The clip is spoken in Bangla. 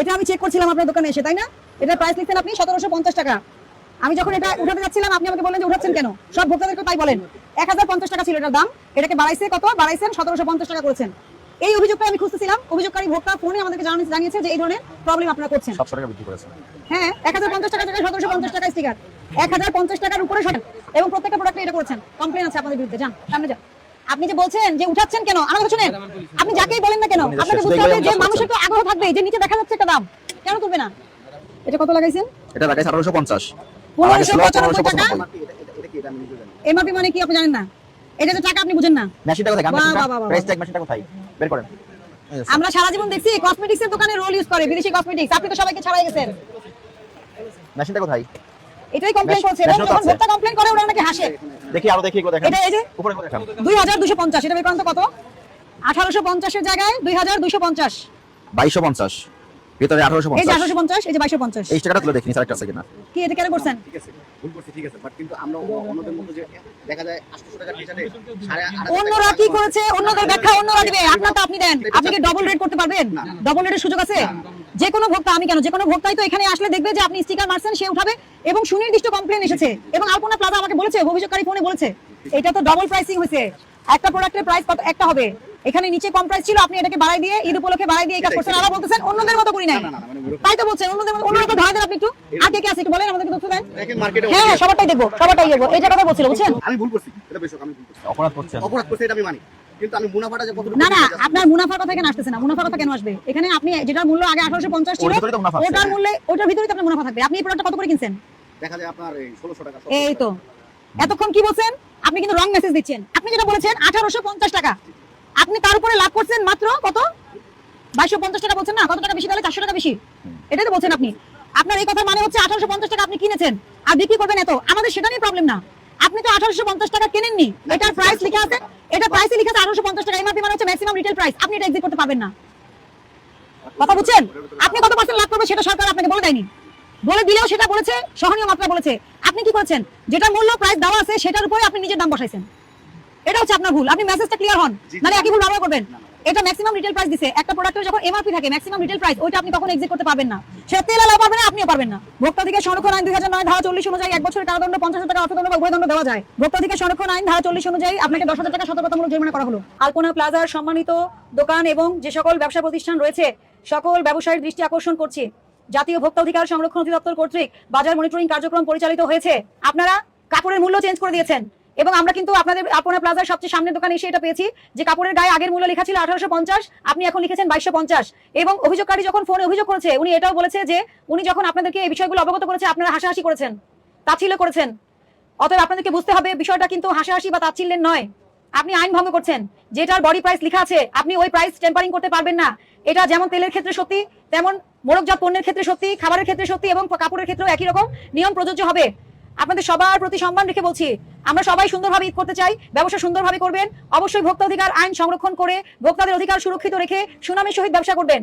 এটা আমি চেক করছিলাম আপনার দোকানে এসে তাই না? এটা প্রাইস লিখছেন আপনি সতেরোশো পঞ্চাশ টাকা। আমি যখন এটা উঠাতে যাচ্ছিলাম আপনি আমাকে বললেন যে উঠাচ্ছেন কেন? সব ভোক্তাদেরকে তাই বলেন। এক হাজার পঞ্চাশ টাকা ছিল এটার দাম। এটাকে বাড়াইছে কত? বাড়াইছেন সতেরোশো পঞ্চাশ টাকা করেছেন। এই অভিযোগটা আমি খুঁজতেছিলাম। অভিযোগকারী ভোক্তা ফোনে আমাদেরকে জানিয়েছে যে এই ধরনের প্রবলেম আপনারা করছেন। সাতশো টাকা বৃদ্ধি করেছে হ্যাঁ এক হাজার পঞ্চাশ টাকা থেকে সতেরোশো পঞ্চাশ টাকা স্টিকার এক হাজার পঞ্চাশ টাকার উপরে সরেন। এবং প্রত্যেকটা প্রোডাক্টে এটা করেছেন। কমপ্লেন আছে আপনাদের বিরুদ্ধে। যান সামনে যান। আপনি যে বলছেন যে উঠাচ্ছেন কেন? আমার কথা শুনেন আপনি যাকেই বলেন না কেন আপনাকে বুঝতে হবে যে মানুষের তো আগ্রহ থাকবে যে নিচে দেখা যাচ্ছে একটা দাম। কেন তুলবে না? এটা কত লাগাইছেন? এটা লাগাইছে আঠারোশো পঞ্চাশ। পনেরোশো পঁচানব্বই টাকা? মেশিনটা এমআরপি মানে কি আপনি জানেন না? এটা তো টাকা আপনি বুঝেন না। কোথায়? বাহ, বাহ। প্রাইস ট্যাগ মেশিনটা কোথায়? বের করেন। আমরা সারা জীবন দেখছি কসমেটিক্স এর দোকানে রোল ইউজ করে বিদেশি কসমেটিক্স আপনি তো সবাইকে ছাড়াই গেছেন। মেশিনটা কোথায়? এটাই কমপ্লেন করছে। এবং যখন ভোক্তা কমপ্লেন করে ওরা নাকি হাসে। দেখি আরও দেখি দেখেন। এটা এই যে উপরে উপরে দেখেন 2250 এটা বেকান্ত কত? 1850 এর জায়গায় 2250 2250 ভিতরে আঠারোশো এই যে পঞ্চাশ। আঠারোশো পঞ্চাশ এই যে বাইশশো পঞ্চাশ। এই টাকাটা তুলে দেখিনি আরেকটা আছে কিনা? কি এটা কেন করছেন? ঠিক আছে ভুল করছি ঠিক আছে বাট কিন্তু আমরা অন্যদের মতো যে দেখা যায় আটশো টাকার টি-শার্টে সাড়ে আট হাজার অন্যরা কি করেছে? অন্যদের ব্যাখ্যা অন্যরা দিবে। আপনার আপনি দেন। আপনি কি ডবল রেট করতে পারবেন? ডবল রেটের সুযোগ আছে? যে কোনো ভোক্তা আমি কেন? যে কোনো ভোক্তাই তো এখানে আসলে দেখবে যে আপনি স্টিকার মারছেন সে উঠাবে এবং সুনির্দিষ্ট কমপ্লেন এসেছে। এবং আলপনা প্লাজা আমাকে বলেছে অভিযোগকারী ফোনে বলেছে। এটা তো ডবল প্রাইসিং হয়েছে। একটা প্রোডাক্টের প্রাইস কত? একটা হবে। এখানে নিচে কম প্রাইস ছিল আপনি এটাকে বাড়াই দিয়ে ঈদ উপলক্ষে বাড়াই দিয়ে এই কাজ করছেন। আবার বলতেছেন অন্যদের মতো করি নাই। তাই তো বলছেন অন্যদের মতো অন্যরা তো ধরা দেন আপনি একটু। আর কে কে আছে একটু বলেন আমাদেরকে তথ্য দেন। হ্যাঁ হ্যাঁ সবারটাই দেখব সবারটাই দেখব। এই জায়গাটা বলছিল বুঝছেন? আমি ভুল করছি এটা বেশ আমি ভুল করছি। অপরাধ করছেন। অপরাধ করছি এটা আমি মানি। কিন্তু আমি মুনাফাটা যে কতটুকু না না আপনার মুনাফার কথা এখানে আসতেছে না মুনাফার কথা কেন আসবে? এখানে আপনি যেটার মূল্য আগে আঠারোশো পঞ্চাশ ছিল। ওটার মূল্যে ওটার ভিতরেই তো আপনার মুনাফা থাকবে। আপনি এই প্রোডাক্টটা কত করে কিনছেন? দেখা যায় আপনার এই ষোলোশো টাকা এই তো। এতক্ষণ কি বলছেন? আপনি কিন্তু রং মেসেজ দিচ্ছেন। আপনি যেটা বলেছেন আঠারোশো পঞ্চাশ টাকা। আপনি তার উপরে লাভ করছেন মাত্র কত? বাইশশো পঞ্চাশ টাকা বলছেন না? কত টাকা বেশি তাহলে? চারশো টাকা বেশি। এটাই তো বলছেন আপনি। আপনার এই কথা মানে হচ্ছে আঠারোশো পঞ্চাশ টাকা আপনি কিনেছেন। আর বিক্রি করবেন এত। আমাদের সেটা নিয়ে প্রবলেম না। আপনি তো আঠারোশো পঞ্চাশ টাকা কেনেননি? এটার প্রাইস লিখে আছে। এটা প্রাইসে লিখে আছে আঠারোশো পঞ্চাশ টাকা। এমআরপি মানে হচ্ছে ম্যাক্সিমাম রিটেল প্রাইস আপনি এটা এক্সিট করতে পারবেন না। কথা বুঝছেন? আপনি কত পার্সেন্ট লাভ করবেন সেটা সরকার আপনাকে বলে দেয়নি। বলে দিলেও সেটা বলেছে, সহনীয় মাত্রা বলেছে। আপনি কি করেছেন? যেটা মূল্য প্রাইস দেওয়া আছে, সেটার উপরে আপনি নিজের দাম বসাইছেন। এটা হচ্ছে আপনার ভুল। আপনি মেসেজটা ক্লিয়ার হন। মানে একই ভুল ব্যবহার করবেন। এটা ম্যাক্সিমাম রিটেল প্রাইস দিছে। একটা প্রোডাক্টের যখন এমআরপি থাকে ম্যাক্সিমাম রিটেল প্রাইস ওইটা আপনি কখনো এক্সিট করতে পারবেন না। সে তেল আলাও পারবেন না আপনিও পারবেন না। ভোক্তাধিকার সংরক্ষণ আইন দুই হাজার নয় ধারা চল্লিশ অনুযায়ী এক বছরের কারাদণ্ড পঞ্চাশ হাজার টাকা অর্থদণ্ড বা উভয়দণ্ড দেওয়া যায়। ভোক্তা থেকে সংরক্ষণ আইন ধারা চল্লিশ অনুযায়ী আপনাকে দশ হাজার টাকা সতর্কতামূলক জরিমানা করা হলো। আলপনা প্লাজার সম্মানিত দোকান এবং যে সকল ব্যবসা প্রতিষ্ঠান রয়েছে সকল ব্যবসায়ীর দৃষ্টি আকর্ষণ করছি। জাতীয় ভোক্তা অধিকার সংরক্ষণ অধিদপ্তর কর্তৃক বাজার মনিটরিং কার্যক্রম পরিচালিত হয়েছে। আপনারা কাপড়ের মূল্য চেঞ্জ করে দিয়েছেন। এবং আমরা কিন্তু আপনাদের আপনা প্লাজার সবচেয়ে সামনের দোকানে এসে এটা পেয়েছি, যে কাপড়ের গায়ে আগের মূল্য লেখা ছিল আঠারোশো পঞ্চাশ, আপনি এখন লিখেছেন বাইশশো এবং অভিযোগকারী যখন ফোনে অভিযোগ করেছে, উনি এটাও বলেছে যে উনি যখন আপনাদেরকে এই বিষয়গুলো অবগত করেছে, আপনারা হাসাহাসি করেছেন, তাচ্ছিল্য করেছেন। অতএব আপনাদেরকে বুঝতে হবে, বিষয়টা কিন্তু হাসাহাসি বা তাচ্ছিল্যের নয়। আপনি আইন ভঙ্গ করছেন, যেটার বডি প্রাইস লেখা আছে, আপনি ওই প্রাইস টেম্পারিং করতে পারবেন না। এটা যেমন তেলের ক্ষেত্রে সত্যি, তেমন মোড়কজাত পণ্যের ক্ষেত্রে সত্যি, খাবারের ক্ষেত্রে সত্যি এবং কাপড়ের ক্ষেত্রেও একই রকম। নিয়ম প্রযোজ্য হবে। আপনাদের সবার প্রতি সম্মান রেখে বলছি, আমরা সবাই সুন্দরভাবে ঈদ করতে চাই, ব্যবসা সুন্দরভাবে করবেন, অবশ্যই ভোক্তা অধিকার আইন সংরক্ষণ করে ভোক্তাদের অধিকার সুরক্ষিত রেখে সুনামের সহিত ব্যবসা করবেন।